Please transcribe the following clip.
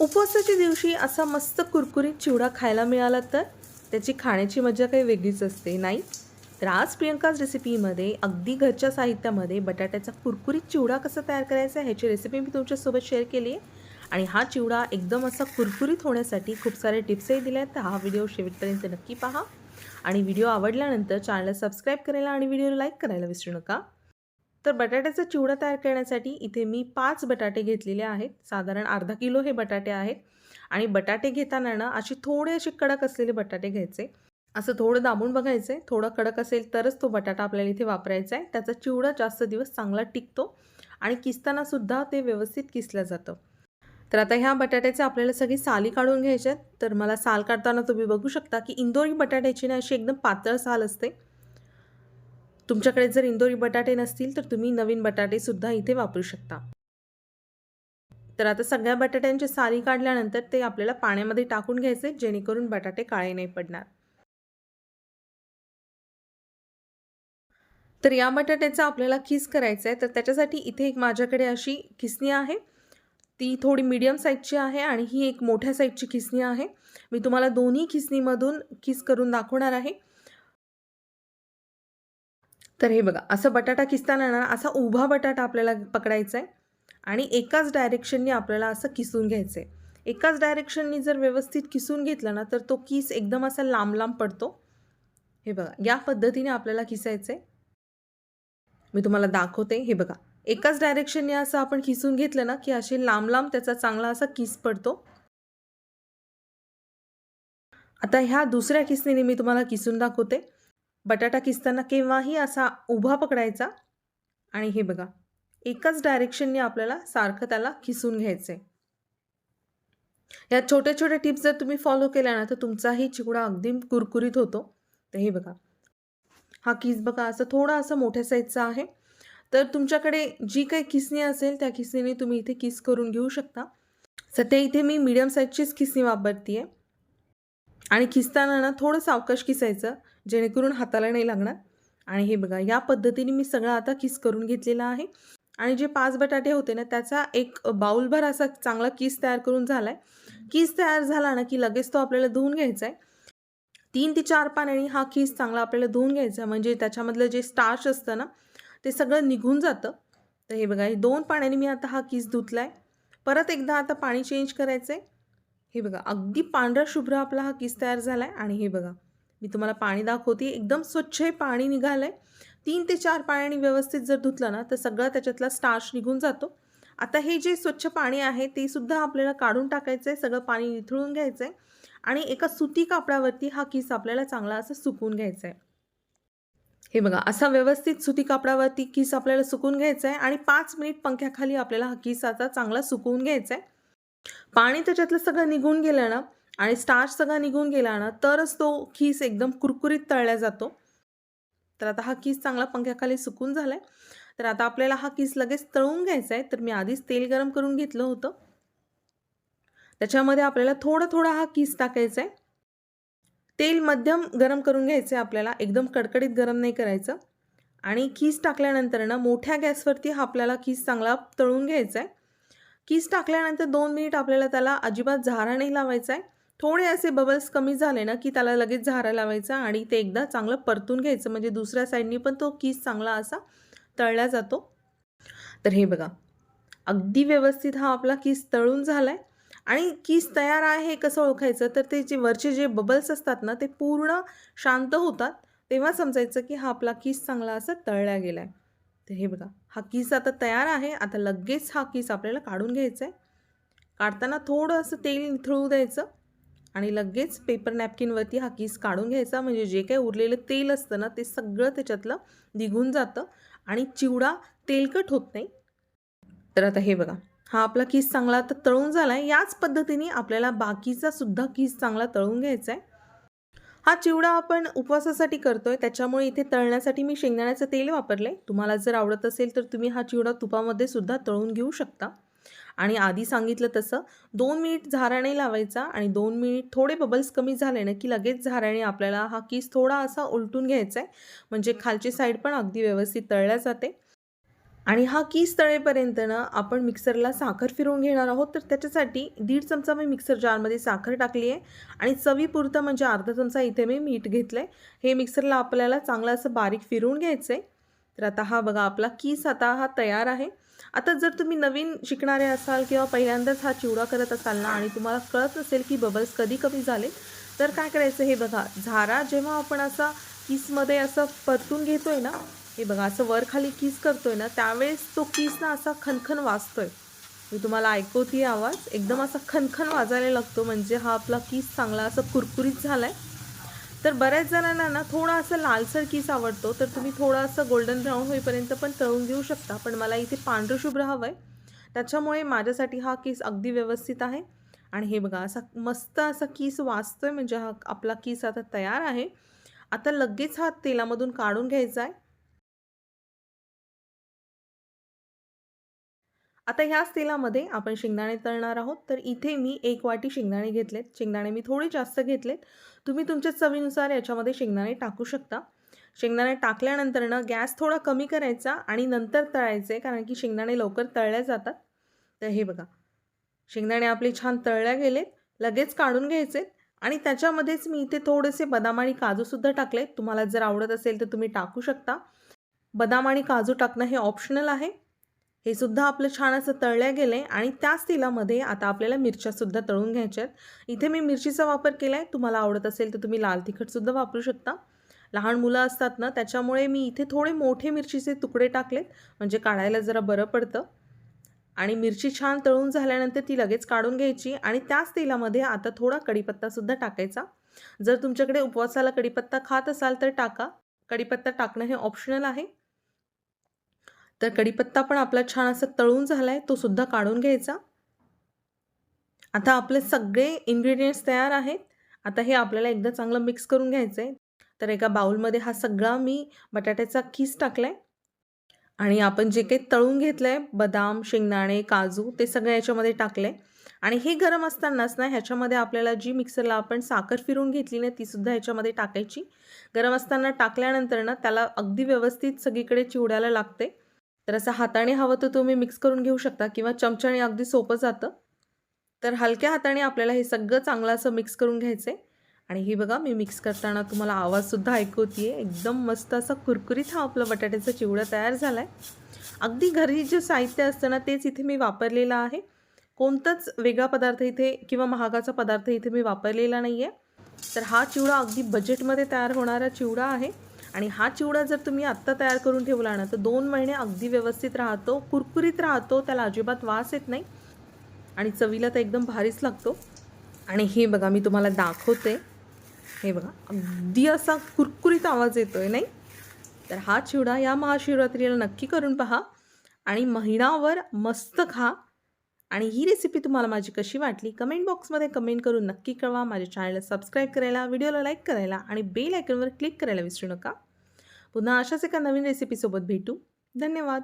उपवासाच्या दिवशी असा मस्त कुरकुरीत चिवडा खायला मिळाला तर? त्याची खाण्याची मजा काही वेगळीच असते नाही? तर आज प्रियंकाज रेसिपीमध्ये अगदी घरच्या साहित्यामध्ये बटाट्याचा कुरकुरीत चिवडा कसा तयार करायचा ह्याची रेसिपी मी तुमच्यासोबत शेअर केली आहे. आणि हा चिवडा एकदम असा कुरकुरीत होण्यासाठी खूप सारे टिप्सही दिल्या आहेत तर हा व्हिडिओ शेवटपर्यंत नक्की पहा. आणि व्हिडिओ आवडल्यानंतर चॅनलला सबस्क्राईब करायला आणि व्हिडिओला लाईक करायला विसरू नका. तर बटाट्याचा चिवडा तयार करण्यासाठी इथे मी पाच बटाटे घेतलेले आहेत. साधारण अर्धा किलो हे बटाटे आहेत. आणि बटाटे घेताना ना असे थोडे असे कडक असलेले बटाटे घ्यायचे. असं थोडं दाबून बघायचं आहे थोडं कडक असेल तरच तो बटाटा आपल्याला इथे वापरायचा आहे. त्याचा चिवडा जास्त दिवस चांगला टिकतो आणि किसतानासुद्धा ते व्यवस्थित किसलं जातं. तर आता ह्या बटाट्याचे आपल्याला सगळी साली काढून घ्यायच्या आहेत. तर मला साल काढताना तुम्ही बघू शकता की इंदोरी बटाट्याची ना अशी एकदम पातळ साल असते. तुमच्याकडे जर इंदोरी बटाटे नसतील तर तुम्ही नवीन बटाटेसुद्धा इथे वापरू शकता. तर आता सगळ्या बटाट्यांची साली काढल्यानंतर ते आपल्याला पाण्यामध्ये टाकून घ्यायचे जेणेकरून बटाटे काळे नाही पडणार. तर या बटाट्याचा आपल्याला किस करायचा आहे तर त्याच्यासाठी इथे एक माझ्याकडे अशी किसणी आहे. ती थोडी मीडियम साईजची आहे आणि ही एक मोठ्या साईजची खिसणी आहे. मी तुम्हाला दोन्ही खिसणीमधून किस करून दाखवणार आहे. तर हे बघा असं बटाटा किसताना ना असा उभा बटाटा आपल्याला पकडायचा आहे आणि एकाच डायरेक्शननी आपल्याला असं किसून घ्यायचं आहे एकाच डायरेक्शननी जर व्यवस्थित किसून घेतला ना तर तो किस एकदम असा लांब लांब पडतो. हे बघा या पद्धतीने आपल्याला किसायचं आहे मी तुम्हाला दाखवते हे बघा. एकाच डायरेक्शनने असं आपण किसून घेतलं ना की असे लांब लांब त्याचा चांगला असा किस पडतो. आता ह्या दुसऱ्या किसणीने मी तुम्हाला किसून दाखवते. बटाटा किसताना केव्हाही असा उभा पकडायचा. आणि हे बघा एकाच डायरेक्शनने आपल्याला सारखं त्याला खिसून घ्यायचं आहे या छोट्या छोट्या टिप्स जर तुम्ही फॉलो केल्या ना तर तुमचाही चिवडा अगदी कुरकुरीत होतो. तर हे बघा हा किस बघा असं थोडा असं मोठ्या साईजचा आहे. तर तुमच्याकडे जी काही किसणी असेल त्या किसणीने तुम्ही इथे किस करून घेऊ शकता. सध्या इथे मी मीडियम साईजचीच किसणी वापरते आहे आणि खिसताना ना थोडं सावकाश किसायचं. जेणेकरून हाताला नाही लागणार. आणि हे बघा या पद्धतीने मी सगळं आता किस करून घेतलेला आहे. आणि जे पाच बटाटे होते ना त्याचा एक बाऊलभर असा चांगला किस तयार करून झाला आहे किस तयार झाला ना की लगेच तो आपल्याला धुवून घ्यायचा आहे तीन ते चार पाण्याने हा किस चांगला आपल्याला धुवून घ्यायचा. म्हणजे त्याच्यामधलं जे स्टार्च असतं ना ते सगळं निघून जातं. तर हे बघा हे दोन पाण्याने मी आता हा किस धुतला आहे परत एकदा आता पाणी चेंज करायचं आहे हे बघा अगदी पांढरा शुभ्र आपला हा किस तयार झाला आहे आणि हे बघा मी तुम्हाला पाणी दाखवते. एकदम स्वच्छ हे पाणी निघालं आहे तीन ते चार पाण्याने व्यवस्थित जर धुतलं ना तर सगळं त्याच्यातला स्टार्च निघून जातो. आता हे जे स्वच्छ पाणी आहे ते सुद्धा आपल्याला काढून टाकायचं आहे सगळं पाणी निथळून घ्यायचं आहे आणि एका सुती कापडावरती हा किस आपल्याला चांगला असं सुकून घ्यायचा आहे हे बघा असा व्यवस्थित सुती कापडावरती किस आपल्याला सुकून घ्यायचा आहे आणि पाच मिनिट पंख्याखाली आपल्याला हा किस आता चांगला सुकवून घ्यायचा आहे पाणी त्याच्यातलं सगळं निघून गेलं ना आणि स्टार्च सगळा निघून गेला ना तरच तो खीस एकदम कुरकुरीत तळला जातो. तर आता हा किस चांगला पंख्याखाली सुकून झाला आहे तर आता आपल्याला हा किस लगेच तळून घ्यायचा आहे तर मी आधीच तेल गरम करून घेतलं होतं. त्याच्यामध्ये आपल्याला थोडं थोडा हा किस टाकायचा आहे तेल मध्यम गरम करून घ्यायचं आहे आपल्याला. एकदम कडकडीत गरम नाही करायचं. आणि किस टाकल्यानंतर ना मोठ्या गॅसवरती हा आपल्याला किस चांगला तळून घ्यायचा आहे किस टाकल्यानंतर दोन मिनिट आपल्याला त्याला अजिबात झारा नाही लावायचा आहे थोडे असे बबल्स कमी झाले ना की त्याला लगेच झारा लावायचा आणि ते एकदा चांगलं परतून घ्यायचं. म्हणजे दुसऱ्या साईडनी पण तो किस चांगला असा तळला जातो. तर हे बघा अगदी व्यवस्थित हा आपला किस तळून झाला आहे आणि किस तयार आहे हे कसं ओळखायचं? तर ते जे वरचे जे बबल्स असतात ना ते पूर्ण शांत होतात. तेव्हा समजायचं की हा आपला किस चांगला असा तळला गेला आहे तर हे बघा हा किस आता तयार आहे. आता लगेच हा किस आपल्याला काढून घ्यायचा आहे काढताना थोडं असं तेल निथळू द्यायचं. आणि लगेच पेपर नॅपकिनवरती हा किस काढून घ्यायचा. म्हणजे जे काही उरलेलं तेल असतं ना ते सगळं त्याच्यातलं निघून जातं. आणि चिवडा तेलकट होत नाही. तर आता हे बघा. हा आपला किस चांगला आता तळून झाला आहे याच पद्धतीने आपल्याला बाकीचा सुद्धा किस चांगला तळून घ्यायचा आहे. हा चिवडा आपण उपवासासाठी करतोय. त्याच्यामुळे इथे तळण्यासाठी मी शेंगदाण्याचं तेल वापरले तुम्हाला जर आवडत असेल तर तुम्ही हा चिवडा तुपामध्ये सुद्धा तळून घेऊ शकता. आणि आधी सांगितलं तसं दोन मिनिट झाराणे लावायचा आणि दोन मिनिट थोडे बबल्स कमी झाले ना की लगेच झाराणे आपल्याला हा किस थोडा असा उलटून घ्यायचा आहे म्हणजे खालची साईड पण अगदी व्यवस्थित तळल्या जाते. आणि हा कीस तळेपर्यंत ना आपण मिक्सरला साखर फिरवून घेणार आहोत. तर त्याच्यासाठी दीड चमचा मी मिक्सर जारमध्ये साखर टाकली आहे आणि चवीपुरतं म्हणजे अर्धा चमचा इथे मी मीठ घेतलं आहे हे मिक्सरला आपल्याला चांगलं असं बारीक फिरवून घ्यायचं आहे तर आता हा बघा आपला कीस आता हा तयार आहे. आता जर तुम्ही नवीन शिकणारे असाल किंवा पहिल्यांदाच हा चिवडा करत असाल ना आणि तुम्हाला कळत नसेल की बबल्स कधी कमी झाले तर काय करायचं हे बघा. झारा जेव्हा आपण असा किसमध्ये असं परतून घेतोय ना हे बघा असं वर खाली किस करतोय ना त्यावेळेस तो किस ना असा खनखन वाजतोय. मी तुम्हाला ऐकवते आवाज? एकदम असा खनखन वाजायला लागतो म्हणजे हा आपला किस चांगला असं कुरकुरीत झालाय. तर बऱ्याच जणांना ना थोडा असं लालसर किस आवडतो तर तुम्ही थोडं असं गोल्डन ब्राऊन होईपर्यंत पण तळून घेऊ शकता. पण मला इथे पांढरशुभ्र हवं आहे त्याच्यामुळे माझ्यासाठी हा किस अगदी व्यवस्थित आहे. आणि हे बघा असा मस्त असा किस वाचतोय म्हणजे हा आपला किस आता तयार आहे. आता लगेच हा तेलामधून काढून घ्यायचा आहे. आता ह्याच तेलामध्ये आपण शेंगदाणे तळणार आहोत. तर इथे मी एक वाटी शेंगदाणे घेतलेत. शेंगदाणे मी थोडे जास्त घेतलेत. तुम्ही तुमच्या चवीनुसार याच्यामध्ये शेंगदाणे टाकू शकता. शेंगदाणे टाकल्यानंतर ना गॅस थोडा कमी करायचा आणि नंतर तळायचे कारण की शेंगदाणे लवकर तळल्या जातात. तर हे बघा. शेंगदाणे आपले छान तळल्या गेलेत लगेच काढून घ्यायचे आणि त्याच्यामध्येच मी इथे थोडेसे बदाम आणि काजूसुद्धा टाकले. तुम्हाला जर आवडत असेल तर तुम्ही टाकू शकता. बदाम आणि काजू टाकणं हे ऑप्शनल आहे. हे सुद्धा आपलं छान असं तळल्या गेलं आणि त्याच तेलामध्ये आता आपल्याला मिरच्यासुद्धा तळून घ्यायच्या आहेत. इथे मी मिरचीचा वापर केला आहे तुम्हाला आवडत असेल तर तुम्ही लाल तिखटसुद्धा वापरू शकता. लहान मुलं असतात ना त्याच्यामुळे मी इथे थोडे मोठे मिरचीचे तुकडे टाकलेत. म्हणजे काढायला जरा बरं पडतं. आणि मिरची छान तळून झाल्यानंतर ती लगेच काढून घ्यायची. आणि त्याच तेलामध्ये आता थोडा कढीपत्तासुद्धा टाकायचा. जर तुमच्याकडे उपवासाला कढीपत्ता खात असाल तर टाका. कढीपत्ता टाकणं हे ऑप्शनल आहे. तर कढीपत्ता पण आपला छान असं तळून झाला आहे तो सुद्धा काढून घ्यायचा. आता आपले सगळे इन्ग्रेडियंट्स तयार आहेत. आता हे आपल्याला एकदा चांगलं मिक्स करून घ्यायचं आहे तर एका बाउलमध्ये हा सगळा मी बटाट्याचा खीस टाकला आहे आणि आपण जे काही तळून घेतलं आहे बदाम शेंगदाणे काजू ते सगळं याच्यामध्ये टाकलं आहे आणि हे गरम असतानाच ना ह्याच्यामध्ये आपल्याला जी मिक्सरला आपण साखर फिरून घेतली ना तीसुद्धा ह्याच्यामध्ये टाकायची. गरम असताना टाकल्यानंतर ना त्याला अगदी व्यवस्थित सगळीकडे चिवड्याला लागते. तर असं हाताने हवं तर तुम्ही मिक्स करून घेऊ शकता किंवा चमच्याने अगदी सोपं जातं. तर हलक्या हाताने आपल्याला हे सगळं चांगलं असं मिक्स करून घ्यायचं आहे आणि ही बघा मी मिक्स करताना तुम्हाला आवाजसुद्धा ऐकू आहे एकदम मस्त असा कुरकुरीत हा आपला बटाट्याचा चिवडा तयार झाला आहे अगदी घरी जे साहित्य असतं ना तेच इथे मी वापरलेलं आहे. कोणताच वेगळा पदार्थ इथे किंवा महागाचा पदार्थ इथे मी वापरलेला नाही आहे तर हा चिवडा अगदी बजेटमध्ये तयार होणारा चिवडा आहे. आणि हा चिवडा जर तुम्ही आत्ता तयार करून ठेवला ना तर दोन महिने अगदी व्यवस्थित राहतो कुरकुरीत राहतो त्याला अजिबात वास येत नाही. आणि चवीला तर एकदम भारीच लागतो. आणि हे बघा मी तुम्हाला दाखवते. हे बघा अगदी असा कुरकुरीत आवाज येतो आहे नाही? तर हा चिवडा या महाशिवरात्रीला नक्की करून पहा. आणि महिनावर मस्त खा. आणि ही रेसिपी तुम्हाला माझी कशी वाटली कमेंट बॉक्समध्ये कमेंट करून नक्की कळवा. माझ्या चॅनलला सबस्क्राईब करायला व्हिडिओला लाईक करायला आणि बेल आयकॉनवर क्लिक करायला विसरू नका. पुन्हा अशाच एका नवीन रेसिपीसोबत भेटू. धन्यवाद.